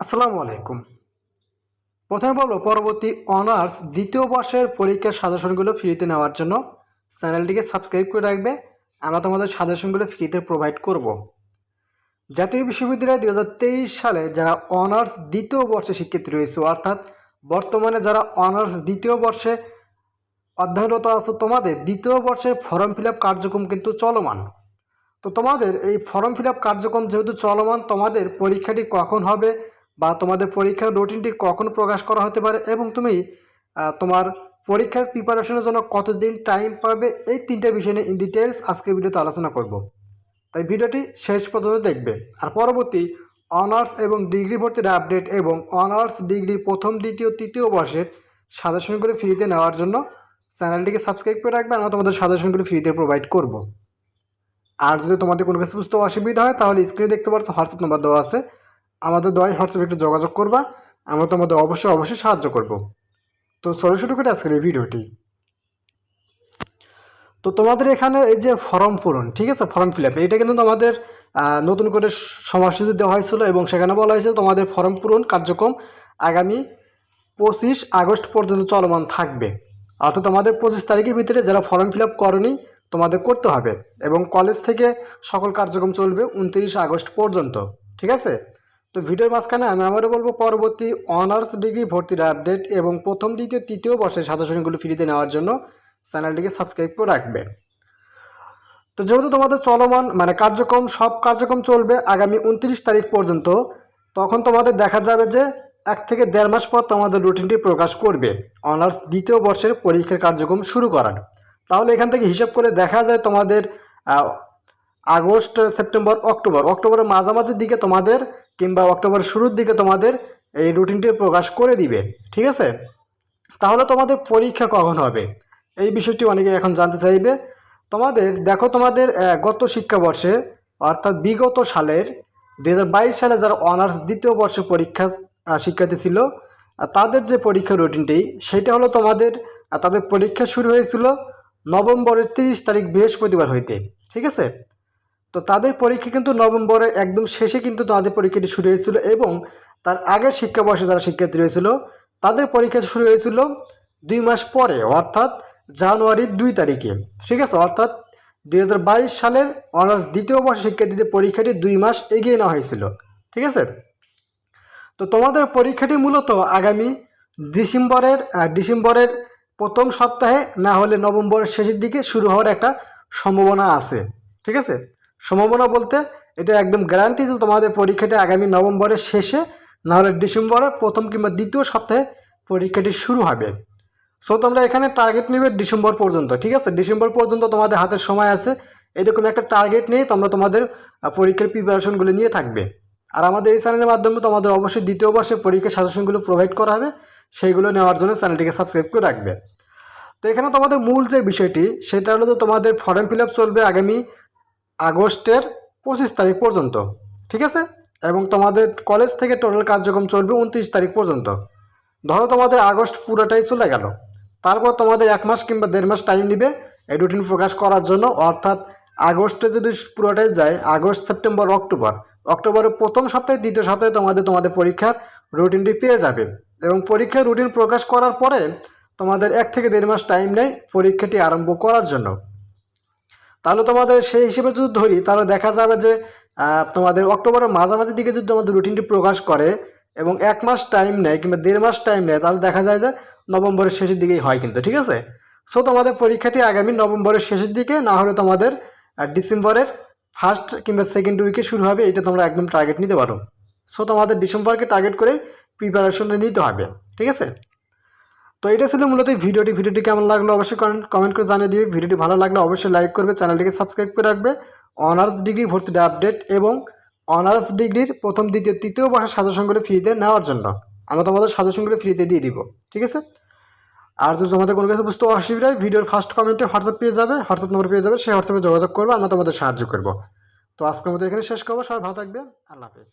আসসালামু আলাইকুম। প্রথমে বলব, পরবর্তী অনার্স দ্বিতীয় বর্ষের পরীক্ষার সাজেশনগুলো ফ্রিতে নেওয়ার জন্য চ্যানেলটিকে সাবস্ক্রাইব করে রাখবে। আমরা তোমাদের সাজেশনগুলো ফ্রিতে প্রোভাইড করব। জাতীয় বিশ্ববিদ্যালয় দু হাজার তেইশ সালে যারা অনার্স দ্বিতীয় বর্ষে শিক্ষার্থী রয়েছে, অর্থাৎ বর্তমানে যারা অনার্স দ্বিতীয় বর্ষে অধ্যয়নরত আছো, তোমাদের দ্বিতীয় বর্ষের ফর্ম ফিল কার্যক্রম কিন্তু চলমান। তো তোমাদের এই ফর্ম ফিল কার্যক্রম যেহেতু চলমান, তোমাদের পরীক্ষাটি কখন হবে বা তোমাদের পরীক্ষার রুটিনটি কখন প্রকাশ করা হতে পারে এবং তুমি তোমার পরীক্ষার প্রিপারেশনের জন্য কতদিন টাইম পাবে, এই তিনটা বিষয় নিয়ে ইন ডিটেলস আজকের ভিডিওতে আলোচনা করব। তাই ভিডিওটি শেষ পর্যন্ত দেখবে। আর পরবর্তী অনার্স এবং ডিগ্রি ভর্তির আপডেট এবং অনার্স ডিগ্রি প্রথম, দ্বিতীয়, তৃতীয় বর্ষের সাজেশনগুলো ফ্রিতে নেওয়ার জন্য চ্যানেলটিকে সাবস্ক্রাইব করে রাখবে, আমরা তোমাদের সাজেশনগুলো ফ্রিতে প্রোভাইড করব। আর যদি তোমাদের কোনো কিছু বুঝতে অসুবিধা হয়, তাহলে স্ক্রিনে দেখতে পাচ্ছ হোয়াটসঅ্যাপ নাম্বার দেওয়া আছে। আমাদের দয় হোয়াটসঅ্যাপে একটু যোগাযোগ করবা, আমরা তোমাদের অবশ্যই অবশ্যই সাহায্য করব। তো চলো শুরু করে আজকের এই ভিডিওটি। তো তোমাদের এখানে এই যে ফর্ম পূরণ, ঠিক আছে? ফর্ম ফিল আপ এটা কিন্তু তোমাদের নতুন করে সময়সূচি দেওয়া হয়েছিল এবং সেখানে বলা হয়েছিল তোমাদের ফর্ম পূরণ কার্যক্রম আগামী পঁচিশ আগস্ট পর্যন্ত চলমান থাকবে। অর্থাৎ তোমাদের পঁচিশ তারিখের ভিতরে যারা ফর্ম ফিল আপ করনি, তোমাদের করতে হবে এবং কলেজ থেকে সকল কার্যক্রম চলবে উনত্রিশ আগস্ট পর্যন্ত, ঠিক আছে? তো ভিডিওর মাঝখানে আমি আবারও বলব, পরবর্তী অনার্স ডিগ্রি ভর্তির আপডেট এবং প্রথম, দ্বিতীয়, তৃতীয় বর্ষের সাজেশনগুলো ফ্রিতে নেওয়ার জন্য চ্যানেলটিকে সাবস্ক্রাইব করে রাখবে তো যেহেতু তোমাদের চলমান মানে কার্যক্রম, সব কার্যক্রম চলবে আগামী উনত্রিশ তারিখ পর্যন্ত, তখন তোমাদের দেখা যাবে যে এক থেকে দেড় মাস পর তোমাদের রুটিনটি প্রকাশ করবে অনার্স দ্বিতীয় বর্ষের পরীক্ষার কার্যক্রম শুরু করার। তাহলে এখান থেকে হিসাব করে দেখা যায় তোমাদের আগস্ট, সেপ্টেম্বর, অক্টোবর। অক্টোবরের মাঝামাঝির দিকে তোমাদের কিংবা অক্টোবরের শুরুর দিকে তোমাদের এই রুটিনটি প্রকাশ করে দিবে। ঠিক আছে? তাহলে তোমাদের পরীক্ষা কখন হবে? এই বিষয়টি অনেকে এখন জানতে চাইবে। তোমাদের, দেখো তোমাদের গত শিক্ষাবর্ষে, অর্থাৎ বিগত সালের দু হাজার বাইশ সালে যারা অনার্স দ্বিতীয় বর্ষে পরীক্ষা শিক্ষার্থী ছিল তাদের যে পরীক্ষা রুটিনটি সেটা হলো তোমাদের তাদের পরীক্ষা শুরু হয়েছিল নভেম্বরের তিরিশ তারিখ বৃহস্পতিবার হইতে। ঠিক আছে? তো তাদের পরীক্ষা কিন্তু নভেম্বরের একদম শেষে কিন্তু তাদের পরীক্ষাটি শুরু হয়েছিল এবং তার আগের শিক্ষাবর্ষে যারা শিক্ষার্থী রয়েছিল, তাদের পরীক্ষা শুরু হয়েছিল দুই মাস পরে, অর্থাৎ জানুয়ারির দুই তারিখে। ঠিক আছে? অর্থাৎ দুই হাজার বাইশ সালের অনার্স দ্বিতীয় বর্ষের শিক্ষার্থীদের পরীক্ষাটি দুই মাস এগিয়ে নেওয়া হয়েছিল। ঠিক আছে? তো তোমাদের পরীক্ষাটি মূলত আগামী ডিসেম্বরের ডিসেম্বরের প্রথম সপ্তাহে না হলে নভেম্বরের শেষের দিকে শুরু হওয়ার একটা সম্ভাবনা আছে। ঠিক আছে? সম্ভাবনা বলতে এটা একদম গ্যারান্টি যে তোমাদের পরীক্ষাটা আগামী নভেম্বরের শেষে না হলে ডিসেম্বরের প্রথম কিংবা দ্বিতীয় সপ্তাহে পরীক্ষাটি শুরু হবে। সো তোমরা এখানে টার্গেট নেবে ডিসেম্বর পর্যন্ত, ঠিক আছে? ডিসেম্বর পর্যন্ত তোমাদের হাতের সময় আছে। এরকম একটা টার্গেট নিয়ে তোমরা তোমাদের পরীক্ষার প্রিপারেশনগুলো নিয়ে থাকবে। আর আমাদের এই চ্যানেলের মাধ্যমে তোমাদের অবশ্যই দ্বিতীয় বর্ষে পরীক্ষার সাজেশনগুলো প্রোভাইড করা হবে, সেইগুলো নেওয়ার জন্য চ্যানেলটিকে সাবস্ক্রাইব করে রাখবে। তো এখানে তোমাদের মূল যে বিষয়টি, সেটা হলো যে তোমাদের ফর্ম ফিল চলবে আগামী আগস্টের পঁচিশ তারিখ পর্যন্ত, ঠিক আছে? এবং তোমাদের কলেজ থেকে টোটাল কার্যক্রম চলবে উনত্রিশ তারিখ পর্যন্ত। ধরো তোমাদের আগস্ট পুরোটাই চলে গেল। তারপর তোমাদের এক মাস কিংবা দেড় মাস টাইম নিবে এই রুটিন প্রকাশ করার জন্য। অর্থাৎ আগস্টে যদি পুরোটাই যায়, আগস্ট, সেপ্টেম্বর, অক্টোবর, অক্টোবরের প্রথম সপ্তাহে, দ্বিতীয় সপ্তাহে তোমাদের তোমাদের পরীক্ষার রুটিনটি পেয়ে যাবে। এবং পরীক্ষার রুটিন প্রকাশ করার পরে তোমাদের এক থেকে দেড় মাস টাইম নেয় পরীক্ষাটি আরম্ভ করার জন্য। তাহলে তোমাদের সেই হিসেবে যদি ধরি, তাহলে দেখা যাবে যে তোমাদের অক্টোবরের মাঝামাঝি দিকে যদি তোমাদের রুটিনটি প্রকাশ করে এবং এক মাস টাইম নেয় কিংবা দেড় মাস টাইম নেয়, তাহলে দেখা যায় যে নভেম্বরের শেষের দিকেই হয় কিন্তু, ঠিক আছে? সো তোমাদের পরীক্ষাটি আগামী নভেম্বরের শেষের দিকে, না হলে তোমাদের ডিসেম্বরের ফার্স্ট কিংবা সেকেন্ড উইকে শুরু হবে, এটা তোমরা একদম টার্গেট নিতে পারো। সো তোমাদের ডিসেম্বরকে টার্গেট করে প্রিপারেশনটা নিতে হবে, ঠিক আছে? তো এটা ছিল মূলত ভিডিওটি। ভিডিওটি কেমন লাগল অবশ্যই কমেন্ট করে জানিয়ে দিবে। ভিডিওটি ভালো লাগলে অবশ্যই লাইক করবে, চ্যানেলটিকে সাবস্ক্রাইব করে রাখবে। অনার্স ডিগ্রি ভর্তির আপডেট এবং অনার্স ডিগ্রির প্রথম, দ্বিতীয়, তৃতীয় বর্ষের সাজেশনগুলো ফ্রিতে নেওয়ার জন্য। আমরা তোমাদের সাজেশনগুলো ফ্রিতে দিয়ে দিব, ঠিক আছে? আর যদি তোমাদের কোনো কিছু বুঝতে অসুবিধা ভিডিওর ফার্স্ট কমেন্টে হোয়াটসঅ্যাপ পেয়ে যাবে হোয়াটসঅ্যাপ নম্বর পেয়ে যাবে, সেই হোয়াটসঅ্যাপে যোগাযোগ করব, আমরা তোমাদের সাহায্য করব। তো আজকের মতো এখানে শেষ করব, সবাই ভালো থাকবে, আল্লাহ হাফিজ।